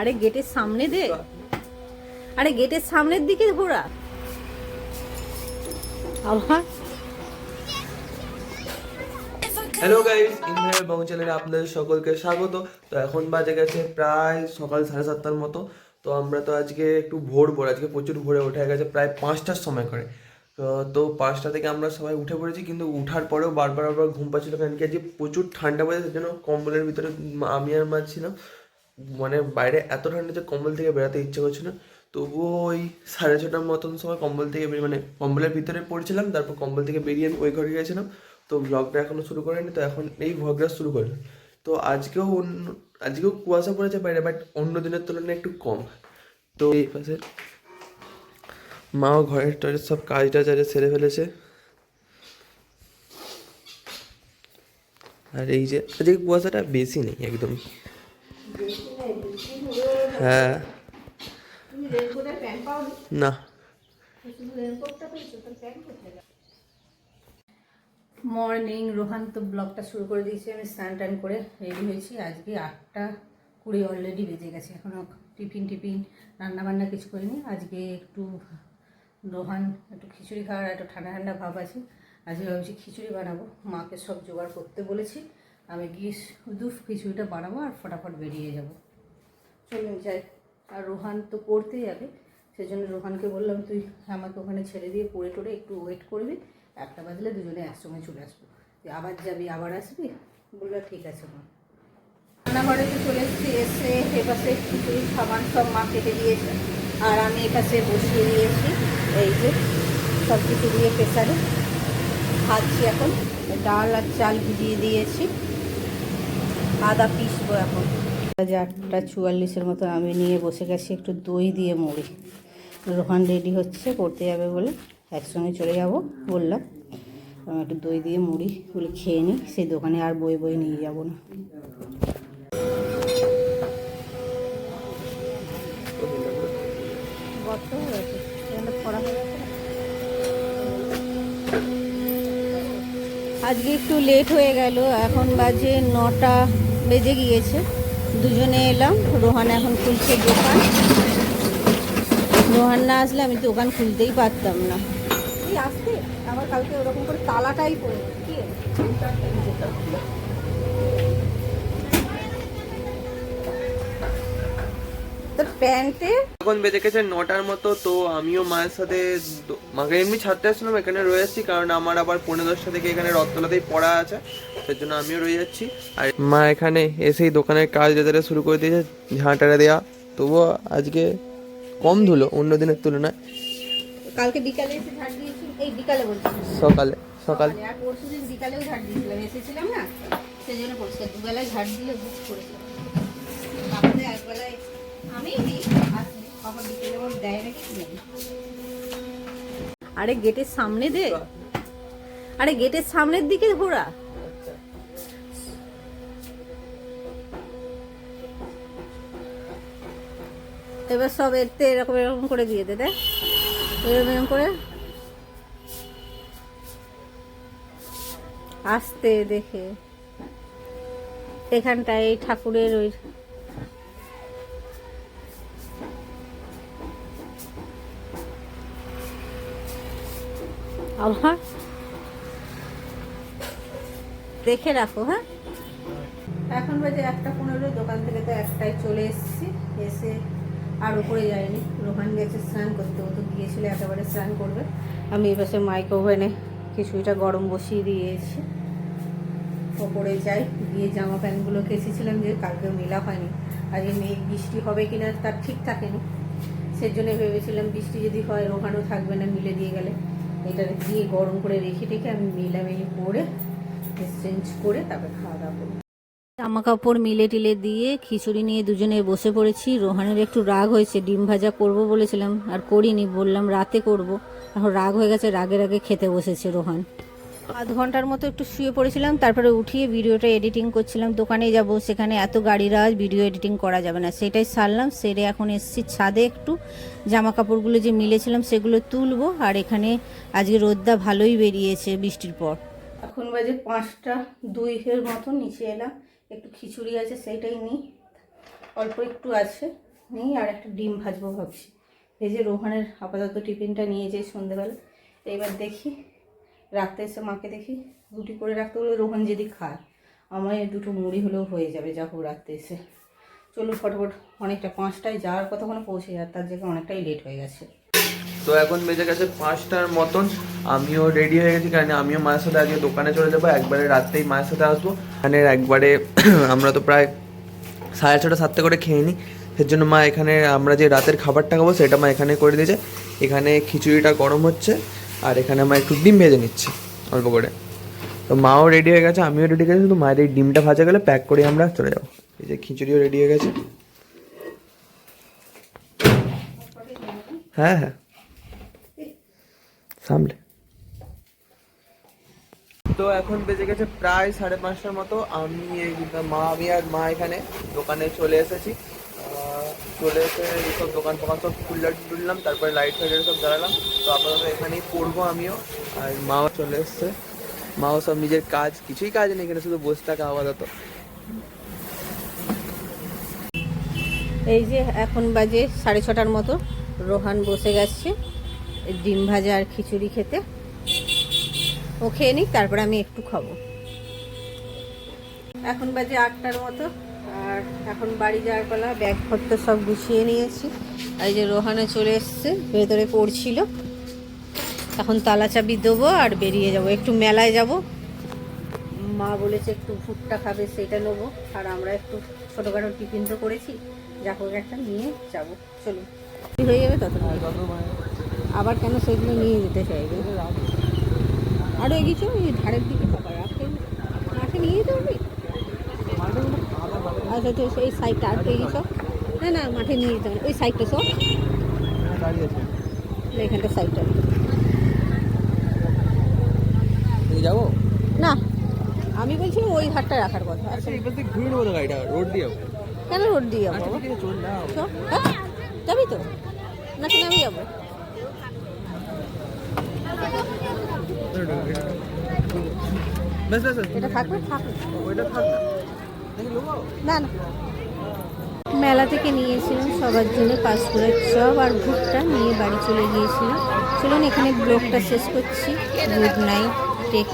আরে গেটের সামনে দে। আরে গেটের সামনের দিকে ঘোরা। আবার? হ্যালো গাইস ইনভাইট বং চ্যানেলে আপনাদের সকলকে স্বাগত। তো এখন বাজে গেছে প্রায় সকাল সাড়ে সাতটার মতো। তো আমরা তো আজকে একটু ভোর ভোর আজকে প্রচুর ভোরে উঠে গেছে প্রায় পাঁচটার সময় করে। তো পাঁচটা থেকে আমরা সবাই উঠে পড়েছি, কিন্তু উঠার পরেও বারবার বারবার ঘুম পাচ্ছিল, কারণ কি আজকে প্রচুর ঠান্ডা পড়েছে, সেই জন্য কম্বলের ভিতরে আমি আর মা ছিলাম। মানে বাইরে এত ঠান্ডা যে কম্বল থেকে বেরোতে ইচ্ছে করছে না। তবুও ওই সাড়ে ছটার মতন সময় কম্বল থেকে বেরিয়ে মানে কম্বলের ভিতরে পড়েছিলাম, তারপর কম্বল থেকে বেরিয়ে আমি ওই ঘরে গেছিলাম তো ব্লগটা এখনও শুরু করেনি, তো এখন এই ভ্লগটা শুরু করলাম। তো আজকেও অন্য, আজকেও কুয়াশা পড়েছে বাইরে বাট অন্য দিনের তুলনায় একটু কম। তো এই পাশে মাও ঘরের টরের সব কাজ টাজ আরে সেরে ফেলেছে। আর এই যে, আজকে কুয়াশাটা বেশি নেই একদমই। হ্যাঁ। মর্নিং রোহান তো ব্লগটা শুরু করে দিয়েছি। আমি স্নান টান করে রেডি হয়েছি। আজকে আটটা কুড়ি অলরেডি বেজে গেছে। এখনও টিফিন টিফিন রান্না বান্না কিছু করিনি। আজকে একটু রোহান, একটু খিচুড়ি খাওয়ার একটু ঠান্ডা ঠান্ডা ভাব আছে। আজকে ভাবছি খিচুড়ি বানাবো। মাকে সব জোগাড় করতে বলেছি। আমি গিয়ে শুধু খিচুড়িটা বানাবো আর ফটাফট বেরিয়ে যাব। চলুন যাই। আর রোহান তো পড়তে যাবে, সেজন্য রোহানকে বললাম, তুই আমাকে ওখানে ছেড়ে দিয়ে পড়ে টোড়ে একটু ওয়েট করবি, একটা বাজলে দুজনে একসঙ্গে চলে আসব। তুই আবার যাবি, আবার আসবি? বলল, ঠিক আছে মা। রান্নাঘরে তো চলে এসেছি, এসে এপাশে খিচুড়ি খাবার সব মা কেটে দিয়েছে। আর আমি এপাশে বসিয়ে দিয়েছি, এই যে সব কিছু দিয়ে প্রেসারে। ভাজছি এখন, ডাল আর চাল ভিজিয়ে দিয়েছি। আদা পিসবো এখন। বাজে আটটা চুয়াল্লিশের মতো আমি নিয়ে বসে গেছি, একটু দই দিয়ে মুড়ি। রোহান রেডি হচ্ছে করতে যাবে বলে একসঙ্গে চলে যাব বললাম। আমি একটু দই দিয়ে মুড়ি বলে খেয়ে নিই, সেই দোকানে আর বই বই নিয়ে যাব না? আজকে একটু লেট হয়ে গেল, এখন বাজে নটা। বেজে গিয়েছে। দুজনে এলাম। রোহান এখন খুলছে দোকান। রোহান না আসলে আমি দোকান খুলতেই পারতাম না। আসতে? আমার কালকে ওরকম করে তালাটাই পড়ে। কি? প্যান্টে। এখন বেজে গেছে নটার মতো তো আমিও মায়ের সাথে মাকে এমনি ছাড়তে আসছিলাম এখানে রয়েছি কারণ আমার আবার পনেরো দশটা থেকে এখানে রথতলাতেই পড়া আছে সেই জন্য আমিও রয়ে যাচ্ছি। আর মা এখানে এসেই দোকানের কাজ যাদের শুরু করে দিয়েছে ঝাঁটারে দেওয়া তবুও আজকে কম ধুলো অন্য দিনের তুলনায়। কালকে বিকালে এসে ঝাড় দিয়েছি এই বিকালে বলছি। সকালে সকালে। আর বিকালেও ঝাড় দিয়েছিলাম এসেছিলাম না পরিষ্কার দুবেলায় ঝাড় দিলে বুক করেছিলাম তারপরে একবেলায় জানি। আরে গেটের সামনে দে। আরে গেটের সামনের দিকে ঘোরা। এবার সব এতে এরকম এরকম করে দিয়ে দে এরকম এরকম করে। আসতে দেখে। এখানটায় ঠাকুরের ওই আবার দেখে রাখো হ্যাঁ? এখন বাজে একটা পনেরো, দোকান থেকে তো একটাই চলে এসেছি। এসে আর উপরে যায়নি রোহান গেছে স্নান করতে, ও তো গিয়েছিল, একেবারে স্নান করবে। আমি এপাশে মাইক্রো ওভেনে কিছুটা গরম বসিয়ে দিয়েছি। ওপরে যাই, গিয়ে জামা প্যান্টগুলো কেসেছিলাম যে কালকে মেলা হয়নি। আজকে মেঘ বৃষ্টি হবে কিনা তার ঠিক থাকেনি। সেই জন্য ভেবেছিলাম বৃষ্টি যদি হয়, রোহানও থাকবে না মিলে দিয়ে গেলে। এটা দিয়ে গরম করে রেখে রেখে আমি মেলামেলি করে চেঞ্জ করে তারপরে খাওয়া দাওয়া করব। জামা কাপড় মিলে টিলে দিয়ে খিচুড়ি নিয়ে দুজনে বসে পড়েছি। রোহানের একটু রাগ হয়েছে, ডিম ভাজা করব বলেছিলাম, আর করিনি, বললাম রাতে করব। এখন রাগ হয়ে গেছে, রাগে রাগে খেতে বসেছে রোহান। আধ ঘণ্টার মতো একটু শুয়ে পড়েছিলাম, তারপরে উঠিয়ে ভিডিওটা এডিটিং করছিলাম দোকানে যাব, সেখানে এত গাড়ির আওয়াজ ভিডিও এডিটিং করা যাবে না। সেটাই সারলাম, সেরে এখন এসেছি ছাদে একটু। জামা কাপড়গুলো যে মিলেছিলাম সেগুলো তুলবো, আর এখানে আজকে রোদ্দা ভালোই বেরিয়েছে বৃষ্টির পর। এখন বাজে পাঁচটা দুই দুইয়ের মতো, নিচে এলাম, একটু খিচুড়ি আছে সেইটাই নিই। অল্প একটু আছে, নিই, আর একটা ডিম ভাজবো ভাবছি। এই যে রোহানের আপাতত টিফিনটা নিয়ে যাই সন্ধেবেলা এবার দেখি রাতে এসে মাকে দেখি, রুটি করে রাখতে হলে রোহন যদি খায় আমার দুটো মুড়ি হলেও হয়ে যাবে, যা হোক রাতে এসে। চলুন ফটাফট, অনেকটা পাঁচটায় যাওয়ার কথা কতক্ষণে পৌঁছে যায় তার জায়গায় অনেকটাই লেট হয়ে গেছে। তো এখন বেজে গেছে পাঁচটার মতন। আমিও রেডি হয়ে গেছি, কারণ আমিও মায়ের সাথে আজকে দোকানে চলে যাব, একবারে রাত্রেই মায়ের সাথে আসব। এখানে একবারে আমরা তো প্রায় সাড়ে ছটা, সাতটা করে খেয়ে নিই। সের জন্য মা এখানে, আমরা যে রাতের খাবারটা খাব, সেটা মা এখানে করে দিয়েছে। এখানে খিচুড়িটা গরম হচ্ছে। আর এখানে আমার একটু ডিম ভেজে নিচ্ছি, অল্প করে। তো মাও রেডি হয়ে গেছে, আমিও রেডি গেছি, তো মায়ের এই ডিমটা ভাজা গেলে প্যাক করে আমরা চলে যাব। এই যে খিচুড়িও রেডি হয়ে গেছে। হ্যাঁ হ্যাঁ। সামলে। তো এখন বেজে গেছে প্রায় সাড়ে পাঁচটার মতো। আমি, মা, আমি আর মা এখানে দোকানে চলে এসেছি। চলে এসে এইসব দোকান ফোকান সব খুললাম টুললাম তারপরে লাইট ফাইট সব জ্বালালাম। তো আপাতত এখানেই পড়ব আমিও। আর মাও চলে এসছে। মাও সব নিজের কাজ, কিছুই কাজ নেই এখানে, শুধু বসে থাকা আপাতত। এই যে এখন বাজে সাড়ে ছটার মতো। রোহান বসে গেছে ডিম ভাজা আর খিচুড়ি খেতে। ও খেয়ে নিই তারপরে আমি একটু খাব। এখন বাজে আটটার মতো। এখন বাড়ি যাওয়ার পালা ব্যাগপত্র সব গুছিয়ে নিয়েছি। আর এই যে রোহানে চলে এসছে, ভেতরে পড়ছিল। এখন তালা চাবি দেবো আর বেরিয়ে যাব। একটু মেলায় যাব। মা বলেছে একটু ভুট্টা খাবে, সেটা নেব। আর আমরা একটু ছোটোখাটো টিফিন তো করেছি। যা হোক একটা নিয়ে যাব। চলুন হয়ে যাবে তত আবার কেন সেগুলো নিয়ে যেতে চাইবে? আরও এই ধারের দিকে থাকা রাখে মাঠে নিয়ে যেতে হবে আচ্ছা তো সাইডটা আর এগিয়েছ না না মাঠে নিয়ে যেতে ওই সাইডটা সব? এখানটা সাইডটা যাব? না আমি বলছিলাম ওই ধারটা রাখার কথা। আচ্ছা এবার থেকে ঘুরে নেব গাড়িটা রোড দিয়ে কেন রোড দিয়ে যাব? আচ্ছা না হ্যাঁ? যাবি তো? নাকি আমি যাব। এটা থাকবে? থাকবে। ওইটা থাক মেলা থেকে নিয়েছিলাম সবার জন্য পাঁচকুড়ার চপ আর ভুটটা নিয়ে বাড়ি চলে গিয়েছিলাম। চলুন, এখানে ব্লগটা শেষ করছি। Good night take